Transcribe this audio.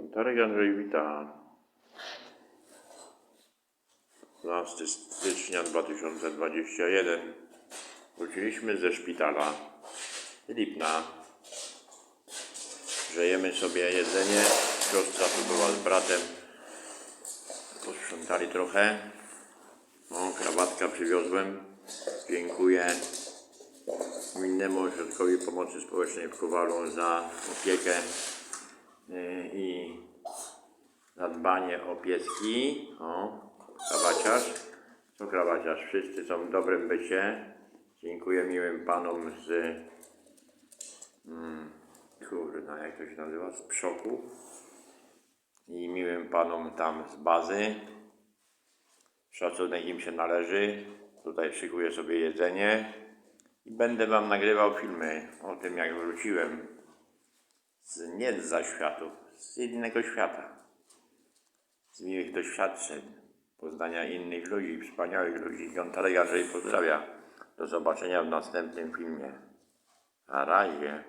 Kontarek Andrzej wita. 12 stycznia 2021. Wróciliśmy ze szpitala Lipna. Grzejemy sobie jedzenie. Siostra tu była z bratem. Posprzątali trochę. O, krawatka przywiozłem. Dziękuję Gminnemu Ośrodkowi Pomocy Społecznej w Kowalu za opiekę zadbanie o pieski. O, krawaciarz. Co krawaciarz? Wszyscy są w dobrym bycie. Dziękuję miłym panom z mm, kurna, jak to się nazywa? Z przoku. I miłym panom tam z bazy. Szacunek im się należy. Tutaj szykuję sobie jedzenie. I będę wam nagrywał filmy o tym, jak wróciłem z nie z zaświatów, z innego świata. Miłych doświadczeń, poznania innych ludzi, wspaniałych ludzi. Gontarek Andrzej pozdrawia. Do zobaczenia w następnym filmie. Na razie.